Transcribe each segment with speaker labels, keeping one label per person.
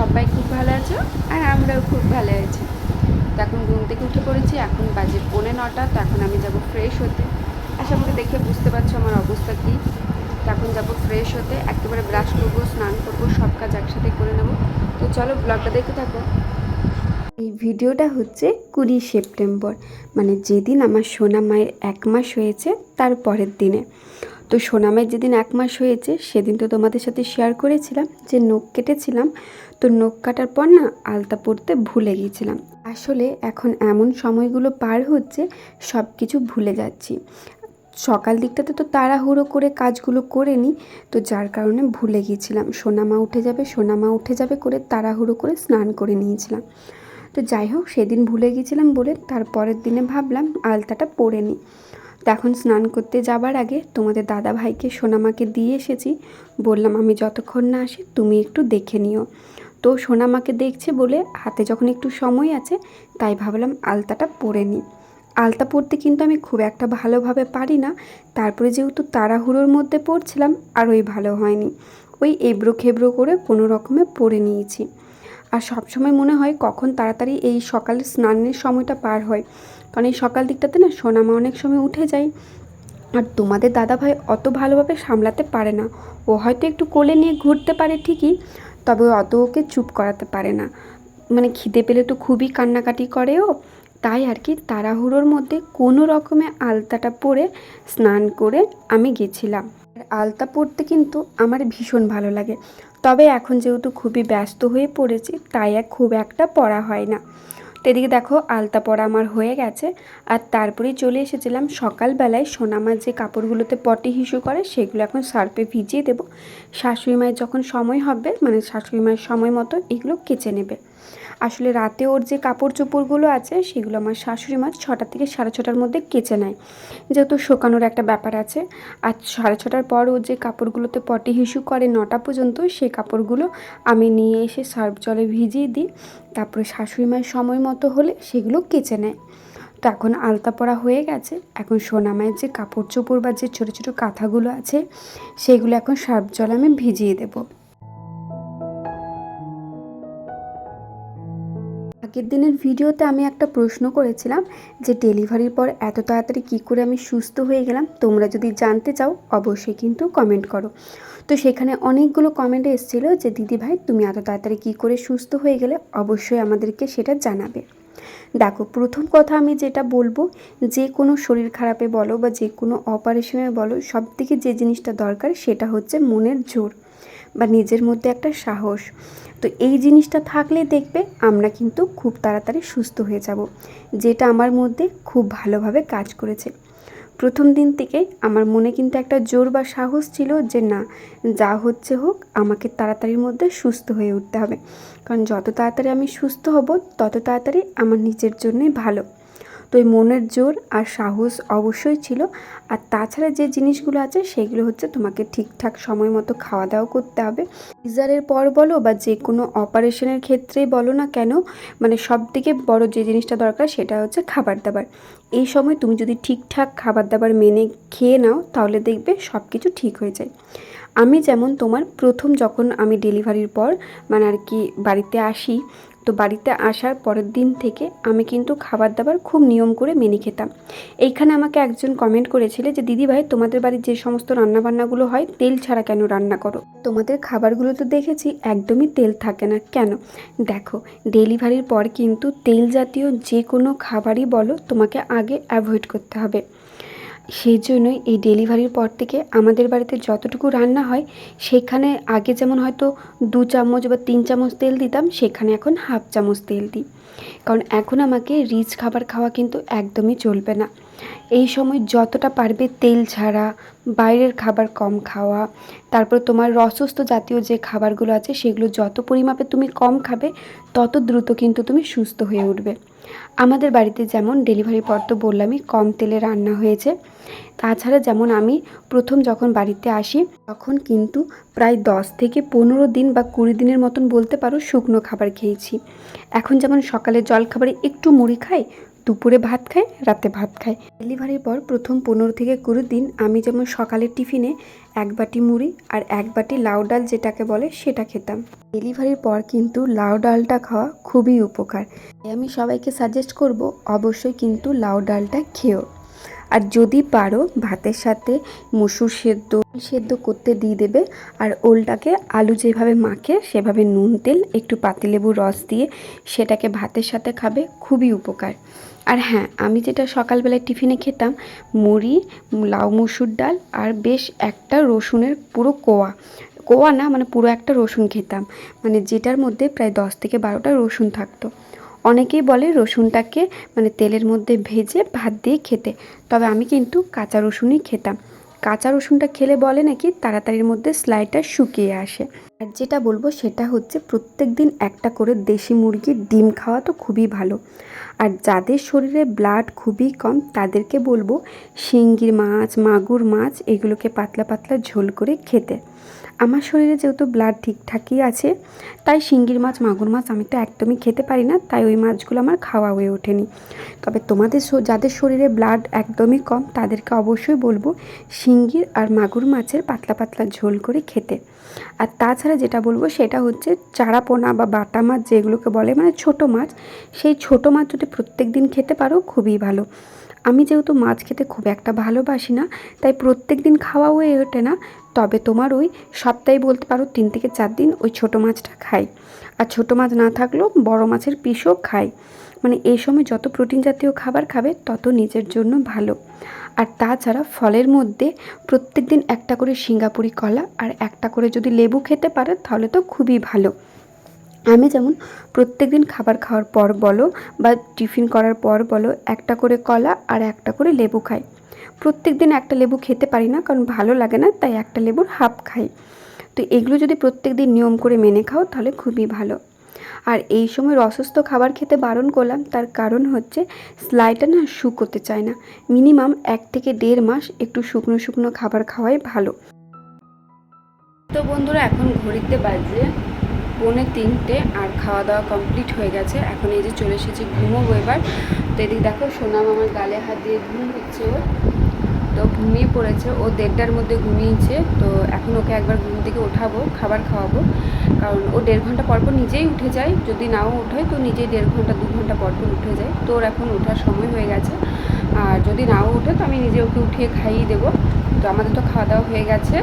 Speaker 1: সবাই খুব ভালো আছো? আর আমরাও খুব ভালো আছি। তো এখন ঘুম থেকে উঠে পড়েছি, এখন বাজে পৌনে নটা, তো এখন আমি যাব ফ্রেশ হতে। আশা করি দেখে বুঝতে পারছ আমার অবস্থা কী। তো এখন যাব ফ্রেশ হতে, একেবারে ব্রাশ করব, স্নান করব, সব কাজ একসাথে করে নেব। তো চলো ব্লগটা দেখতে থাকো। এই ভিডিওটা হচ্ছে কুড়ি সেপ্টেম্বর মানে যেদিন আমার সোনা মায়ের এক মাস হয়েছে, তার পরের দিনে। তো সোনা মায়ের যেদিন এক মাস হয়েছে, সেদিন তো তোমাদের সাথে শেয়ার করেছিলাম যে নখ কেটেছিলাম। তো নখ কাটার পর না আলতা পড়তে ভুলে গিয়েছিলাম। আসলে এখন এমন সময়গুলো পার হচ্ছে সব কিছু ভুলে যাচ্ছি। সকাল দিকটাতে তো তাড়াহুড়ো করে কাজগুলো করে নিই তো যার কারণে ভুলে গিয়েছিলাম। সোনামা উঠে যাবে, সোনামা উঠে যাবে করে তাড়াহুড়ো করে স্নান করে নিয়েছিলাম। তো যাই হোক, সেদিন ভুলে গিয়েছিলাম বলে তারপরের দিনে ভাবলাম আলতাটা পরে নিই তো এখন স্নান করতে যাবার আগে তোমাদের দাদা ভাইকে সোনামাকে দিয়ে এসেছি। বললাম, আমি যতক্ষণ না আসি তুমি একটু দেখে নিও। তো সোনামাকে দেখছে বলে হাতে যখন একটু সময় আছে, তাই ভাবলাম আলতাটা পরে নিই। আলতা পরতে কিন্তু আমি খুব একটা ভালোভাবে পারি না। তারপরে যেহেতু তাড়াহুড়োর মধ্যে পড়ছিলাম, আর ওই ভালো হয়নি। ওই এবড়ো খেবড়ো করে কোনো রকমে পরে নিয়েছি। আর সবসময় মনে হয় কখন তাড়াতাড়ি এই সকালের স্নানের সময়টা পার হয়। কারণ এই সকাল দিকটাতে না সোনামা অনেক সময় উঠে যায়। আর তোমাদের দাদাভাই অত ভালোভাবে সামলাতে পারে না। ও হয়তো একটু কোলে নিয়ে ঘুরতে পারে ঠিকই, তবে অত ওকে চুপ করাতে পারে না। মানে খিদে পেলে তো খুবই কান্নাকাটি করে ও। তাই আর কি তাড়াহুড়োর মধ্যে কোনো রকমে আলতাটা পরে স্নান করে আমি গেছিলাম। আর আলতা পরতে কিন্তু আমার ভীষণ ভালো লাগে। তবে এখন যেহেতু খুবই ব্যস্ত হয়ে পড়েছি, তাই খুব একটা পড়া হয় না। তো এদিকে দেখো আলতা পরা আমার হয়ে গেছে। আর তারপরেই চলে এসেছিলাম সকালবেলায় সোনামার যে কাপড়গুলোতে পটি হিসু করে, সেগুলো এখন সার্পে ভিজিয়ে দেবো। শাশুড়ি মায়ের যখন সময় হবে মানে শাশুড়ি মায়ের সময় মতো এগুলো কেচে নেবে। আসলে রাতে ওর যে কাপড় চোপড়গুলো আছে, সেগুলো আমার শাশুড়ি মা ছটা থেকে সাড়ে ছটার মধ্যে কেচে নেয়। যেহেতু শোকানোর একটা ব্যাপার আছে, আর সাড়ে ছটার পর ও যে কাপড়গুলোতে পটি হিসু করে নটা পর্যন্ত সেই কাপড়গুলো আমি নিয়ে এসে সার্ফ জলে ভিজিয়ে দিই। তারপরে শাশুড়ি মায়ের সময় মতো হলে সেগুলো কেচে নেয়। তো এখন আলতা পরা হয়ে গেছে। এখন সোনা মায়ের যে কাপড় চোপড় বা যে ছোটো ছোটো কাঁথাগুলো আছে, সেগুলো এখন সার্ফ জলে আমি ভিজিয়ে দেবো। আগের দিনের ভিডিওতে আমি একটা প্রশ্ন করেছিলাম যে ডেলিভারির পর এত তাড়াতাড়ি কী করে আমি সুস্থ হয়ে গেলাম, তোমরা যদি জানতে চাও অবশ্যই কিন্তু কমেন্ট করো। তো সেখানে অনেকগুলো কমেন্ট এসেছিল যে, দিদি ভাই, তুমি এত তাড়াতাড়ি কী করে সুস্থ হয়ে গেলে? অবশ্যই আমাদেরকে সেটা জানাবে। দেখো, প্রথম কথা আমি যেটা বলব, যে কোনো শরীর খারাপে বলো বা যে কোনো অপারেশনে বলো সব থেকে যে জিনিসটা দরকার সেটা হচ্ছে মনের জোর। বা নিজের মধ্যে একটা সাহস। তো এই জিনিসটা থাকলে দেখবে আমরা কিন্তু খুব তাড়াতাড়ি সুস্থ হয়ে যাব, যেটা আমার মধ্যে খুব ভালোভাবে কাজ করেছে। প্রথম দিন থেকে আমার মনে কিন্তু একটা জোর বা সাহস ছিল যে না, যা হচ্ছে হোক আমাকে তাড়াতাড়ির মধ্যে সুস্থ হয়ে উঠতে হবে। কারণ যত তাড়াতাড়ি আমি সুস্থ হব, তত তাড়াতাড়ি আমার নিজের জন্যই ভালো। তো এই মনের জোর আর সাহস অবশ্যই ছিল। আর তাছাড়া যে জিনিসগুলো আছে, সেগুলো হচ্ছে তোমাকে ঠিকঠাক সময় মতো খাওয়া দাওয়া করতে হবে। সিজারের পর বলো বা যে কোনো অপারেশনের ক্ষেত্রেই বলো না কেন মানে সব থেকে বড় যে জিনিসটা দরকার সেটা হচ্ছে খাবার দাবার এই সময় তুমি যদি ঠিকঠাক খাবার দাবার মেনে খেয়ে নাও, তাহলে দেখবে সব কিছু ঠিক হয়ে যায়। আমি যেমন তোমার প্রথম যখন আমি ডেলিভারির পর মানে আর কি বাড়িতে আসি তো বাড়িতে আসার পরের দিন থেকে আমি কিন্তু খাবার দাবার খুব নিয়ম করে মেনে খেতাম। এইখানে আমাকে একজন কমেন্ট করেছিলে যে, দিদি ভাই, তোমাদের বাড়ির যে সমস্ত রান্নাবান্নাগুলো হয়, তেল ছাড়া কেন রান্না করো? তোমাদের খাবারগুলো তো দেখেছি, একদমই তেল থাকে না। কেন? দেখো ডেলিভারির পর কিন্তু তেল জাতীয় যে কোনো খাবারই বলো, তোমাকে আগে অ্যাভয়েড করতে হবে। সেই জন্যই এই ডেলিভারির পর থেকে আমাদের বাড়িতে যতটুকু রান্না হয়, সেখানে আগে যেমন হয়তো দু চামচ বা তিন চামচ তেল দিতাম, সেখানে এখন হাফ চামচ তেল দিই। কারণ এখন আমাকে রিচ খাবার খাওয়া কিন্তু একদমই চলবে না। এই সময় যতটা পারবে তেল ছাড়া, বাইরের খাবার কম খাওয়া, তারপর তোমার রসস্ত জাতীয় যে খাবারগুলো আছে সেগুলো যত পরিমাপে তুমি কম খাবে, তত দ্রুত কিন্তু তুমি সুস্থ হয়ে উঠবে। আমাদের বাড়িতে যেমন ডেলিভারি পর তো বললামই, কম তেলে রান্না হয়েছে। তাছাড়া যেমন আমি প্রথম যখন বাড়িতে আসি, তখন কিন্তু প্রায় দশ থেকে পনেরো দিন বা কুড়ি দিনের মতন বলতে পারো শুকনো খাবার খেয়েছি। এখন যেমন সকালে জল খাবারে একটু মুড়ি খাই দুপুরে ভাত খাই রাতে ভাত খাই ডেলিভারির পর প্রথম পনেরো থেকে কুড়ি দিন আমি যেমন সকালে টিফিনে এক বাটি মুড়ি আর এক বাটি লাউ ডাল যেটাকে বলে সেটা খেতাম। ডেলিভারির পর কিন্তু লাউ ডালটা খাওয়া খুবই উপকার। আমি সবাইকে সাজেস্ট করব, অবশ্যই কিন্তু লাউ ডালটা খেও আর যদি পারো ভাতের সাথে মসুর সেদ্ধ সেদ্ধ করতে দিয়ে দেবে। আর ওলটাকে আলু যেভাবে মাখে, সেভাবে নুন তেল, একটু পাতিলেবুর রস দিয়ে সেটাকে ভাতের সাথে খাবে, খুবই উপকার। আর হ্যাঁ আমি যেটা সকালবেলায় টিফিনে খেতাম, মুড়ি, লাউ মুসুর ডাল আর বেশ একটা রসুনের পুরো কোয়া। কোয়া না মানে পুরো একটা রসুন খেতাম। মানে যেটার মধ্যে প্রায় দশ থেকে বারোটা রসুন থাকতো। অনেকেই বলে রসুনটাকে মানে তেলের মধ্যে ভেজে ভাত দিয়ে খেতে। তবে আমি কিন্তু কাঁচা রসুনই খেতাম। কাঁচা রসুনটা খেলে বলে নাকি তাড়াতাড়ির মধ্যে স্লাইটা শুকিয়ে আসে। আর যেটা বলব সেটা হচ্ছে প্রত্যেক দিন একটা করে দেশি মুরগির ডিম খাওয়া তো খুবই ভালো। আর যাদের শরীরে ব্লাড খুবই কম, তাদেরকে বলব শিঙ্গির মাছ, মাগুর মাছ, এগুলোকে পাতলা পাতলা ঝোল করে খেতে। আমার শরীরে যেহেতু ব্লাড ঠিকঠাকই আছে, তাই শিঙ্গির মাছ, মাগুর মাছ আমি তো একদমই খেতে পারি না, তাই ওই মাছগুলো আমার খাওয়া হয়ে ওঠেনি। তবে তোমাদের যাদের শরীরে ব্লাড একদমই কম, তাদেরকে অবশ্যই বলব শিঙ্গির আর মাগুর মাছের পাতলা পাতলা ঝোল করে খেতে। আর তাছাড়া যেটা বলব সেটা হচ্ছে চারাপোনা বা বাটা মাছ যেগুলোকে বলে মানে ছোট মাছ, সেই ছোট মাছ যদি প্রত্যেক দিন খেতে পারো খুবই ভালো। আমি যেহেতু মাছ খেতে খুব একটা ভালোবাসি না, তাই প্রত্যেক দিন খাওয়া হয়ে ওঠে না। তবে তোমার ওই সপ্তাহে বলতে পারো তিন থেকে চার দিন ওই ছোটো মাছটা খাই। আর ছোটো মাছ না থাকলেও বড় মাছের পিসও খাই। মানে এই সময় যত প্রোটিন জাতীয় খাবার খাবে, তত নিজের জন্য ভালো। আর তাছাড়া ফলের মধ্যে প্রত্যেক দিন একটা করে সিঙ্গাপুরি কলা আর একটা করে যদি লেবু খেতে পারে, তাহলে তো খুবই ভালো। আমি যেমন প্রত্যেক দিন খাবার খাওয়ার পর বলো বা টিফিন করার পর বলো, একটা করে কলা আর একটা করে লেবু খাই। প্রত্যেক দিন একটা লেবু খেতে পারি না কারণ ভালো লাগে না, তাই একটা লেবুর হাফ খাই। তো এগুলো যদি প্রত্যেক দিন নিয়ম করে মেনে খাও তাহলে খুবই ভালো। আর এই সময় অসুস্থ খাবার খেতে বারণ করলাম, তার কারণ হচ্ছে স্লাইটা না শুকোতে চায় না। মিনিমাম এক থেকে দেড় মাস একটু শুকনো শুকনো খাবার খাওয়াই ভালো। তো বন্ধুরা, এখন ঘড়িতে বাজে পৌনে তিনটে আর খাওয়া দাওয়া কমপ্লিট হয়ে গেছে। এখন এই যে চলে এসেছি ঘুমোবো এবার। তো এদিকে দেখো সোনাম আমার গালে হাত দিয়ে ঘুম হচ্ছে ওর। তো ঘুমিয়ে পড়েছে। ও দেড়টার মধ্যে ঘুমিয়েছে। তো এখন ওকে একবার ঘুম থেকে ওঠাবো, খাবার খাওয়াবো। কারণ ও দেড় ঘণ্টা পর পর নিজেই উঠে যায়। যদি নাও ওঠে তো নিজেই দেড় ঘণ্টা, দু ঘণ্টা পর পর উঠে যায়। তো ওর এখন ওঠার সময় হয়ে গেছে। আর যদি নাও ওঠে, তো আমি নিজে ওকে উঠিয়ে খাইয়ে দেবো। তো আমাদের তো খাওয়া দাওয়া হয়ে গেছে।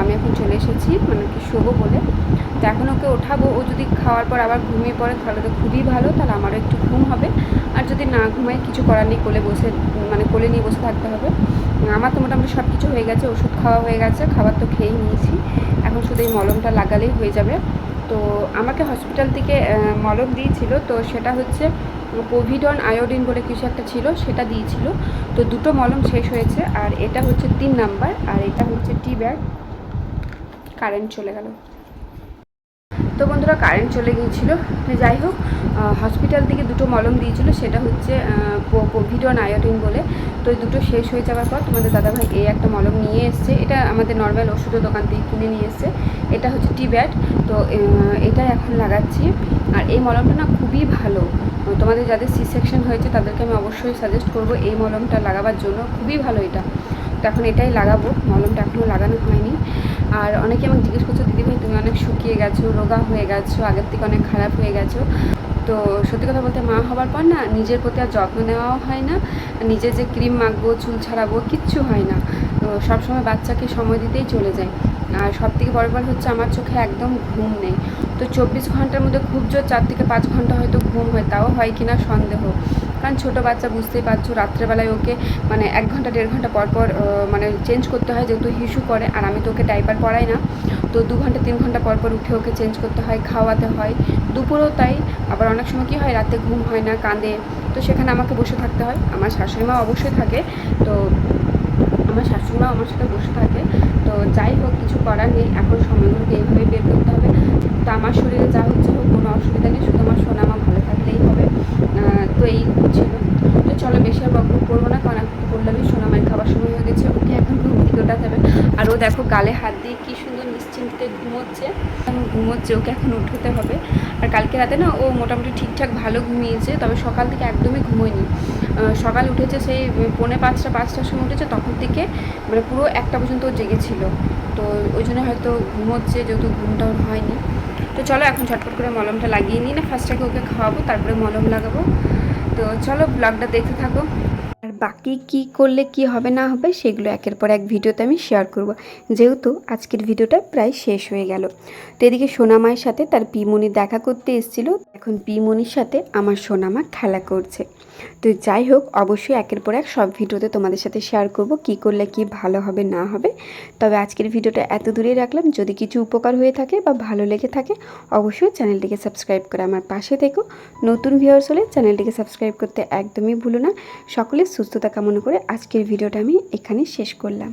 Speaker 1: আমি এখন চলে এসেছি মানে কি শোবো বলে। তো এখন ওকে ওঠাবো, ও যদি খাওয়ার পর আবার ঘুমিয়ে পড়ে, তাহলে তো খুবই ভালো, তাহলে আমারও একটু ঘুম হবে। আর যদি না ঘুমায়, কিছু করার নেই, কোলে বসে মানে কোলে নিয়ে বসে থাকতে হবে। আমার তো মোটামুটি সব কিছু হয়ে গেছে, ওষুধ খাওয়া হয়ে গেছে, খাবার তো খেয়েই নিয়েছি। এখন শুধু এই মলমটা লাগালেই হয়ে যাবে। তো আমাকে হসপিটাল থেকে মলম দিয়েছিল, তো সেটা হচ্ছে কোভিডন আয়োডিন বলে কিছু একটা ছিল, সেটা দিয়েছিল। তো দুটো মলম শেষ হয়েছে, আর এটা হচ্ছে তিন নাম্বার, আর এটা হচ্ছে টি ব্যাগ। কারেন্ট চলে গেল। তো বন্ধুরা কারেন্ট চলে গিয়েছিল। যাই হোক হসপিটাল থেকে দুটো মলম দিয়েছিল, সেটা হচ্ছে কোভিড কোভিডন আয়োডিন বলে। তো এই দুটো শেষ হয়ে যাওয়ার পর তোমাদের দাদাভাই এই একটা মলম নিয়ে এসছে। এটা আমাদের নর্মাল ওষুধের দোকান থেকে কিনে নিয়ে এসছে। এটা হচ্ছে টি ব্যাট তো এটা এখন লাগাচ্ছি। আর এই মলমটা না খুবই ভালো। তোমাদের যাদের সি সেকশন হয়েছে, তাদেরকে আমি অবশ্যই সাজেস্ট করব এই মলমটা লাগাবার জন্য। খুবই ভালো এটা। তো এখন এটাই লাগাবো। মলমটা এখনও লাগানো হয়নি। আর অনেকে আমাকে জিজ্ঞেস করছ দিদিভাই তুমি অনেক শুকিয়ে গেছো, রোগা হয়ে গেছো, আগের থেকে অনেক খারাপ হয়ে গেছো। তো সত্যি কথা বলতে মা হবার পর না নিজের প্রতি আর যত্ন নেওয়াও হয় না, নিজে যে ক্রিম মাখবো, চুল ছাড়াবো, কিচ্ছু হয় না। তো সবসময় বাচ্চাকে সময় দিতেই চলে যায়। আর সব থেকে বড় ব্যাপার হচ্ছে আমার চোখে একদম ঘুম নেই। তো চব্বিশ ঘণ্টার মধ্যে খুব জোর, চার থেকে পাঁচ ঘণ্টা হয়তো ঘুম হয়, তাও হয় কি না সন্দেহ। কারণ ছোটো বাচ্চা বুঝতেই পারছ, রাত্রেবেলায় ওকে মানে এক ঘণ্টা, দেড় ঘণ্টা পর পর মানে চেঞ্জ করতে হয় যেহেতু হিসু করে, আর আমি তো ওকে ডাইপার পরাই না, তো দু ঘণ্টা, তিন ঘণ্টা পর পর উঠে ওকে চেঞ্জ করতে হয়, খাওয়াতে হয়। দুপুরেও তাই, আবার অনেক সময় কী হয়, রাতে ঘুম হয় না, কাঁদে, তো সেখানে আমাকে বসে থাকতে হয়। আমার শাশুড়ি মা অবশ্যই থাকে, তো আমার শাশুড়িমাও আমার সাথে বসে থাকে, তো যাই হোক, কিছু করার নেই, এখন সময়গুলোকে এইভাবে বের করতে হবে। তো আমার শরীরে যা হচ্ছে হোক, কোনো অসুবিধা নেই, শুধু আমার সোনা আমার ভালো থাকলেই হবে। তো এই ছিল। তো চলো বেশি আর বকবক করব না, কারণ এখন বললামই সোনামায়ের খাবার সময় হয়ে গেছে, ওকে এখন ঘুম থেকে ওঠাতে আর ও দেখো গালে হাত দিয়ে কী সুন্দর নিশ্চিন্তে ঘুমোচ্ছে। এখন ঘুমোচ্ছে, ওকে এখন উঠোতে হবে। আর কালকে রাতে না ও মোটামুটি ঠিকঠাক ভালো ঘুমিয়েছে, তবে সকাল থেকে একদমই ঘুমোয়নি। সকাল উঠেছে সেই পৌনে পাঁচটা, পাঁচটার সময় উঠেছে, তখন থেকে মানে পুরো একটা পর্যন্ত ও জেগেছিল। তো ওই জন্য হয়তো ঘুমোচ্ছে, যেহেতু ঘুমটা হয়নি। তো চলো এখন ঝটপট করে মলমটা লাগিয়ে নিই, না ফার্স্ট আগে ওকে খাওয়াবো, তারপরে মলম লাগাবো। তো চলো ব্লগটা দেখতে থাকো। আর বাকি কি করলে কি হবে না হবে সেগুলো একের পর এক ভিডিওতে আমি শেয়ার করব। যেহেতু আজকের ভিডিওটা প্রায় শেষ হয়ে গেল। তো এদিকে সোনামায়ের সাথে তার পিমনি দেখা করতে এসেছিল। এখন পিমনির সাথে আমার সোনামা খেলা করছে। তো যাই হোক, অবশ্যই একের পর এক সব ভিডিওতে তোমাদের সাথে শেয়ার করব কি করলে কি ভালো হবে, না হবে। তবে আজকের ভিডিওটা এত দূরেই রাখলাম। যদি কিছু উপকার হয়ে থাকে বা ভালো লেগে থাকে, অবশ্যই চ্যানেলটিকে সাবস্ক্রাইব করে আমার পাশে থেকো। নতুন ভিউয়ার্স হলে চ্যানেলটিকে সাবস্ক্রাইব করতে একদমই ভুলো না। সকলের সুস্থতা কামনা করে আজকের ভিডিওটা আমি এখানে শেষ করলাম।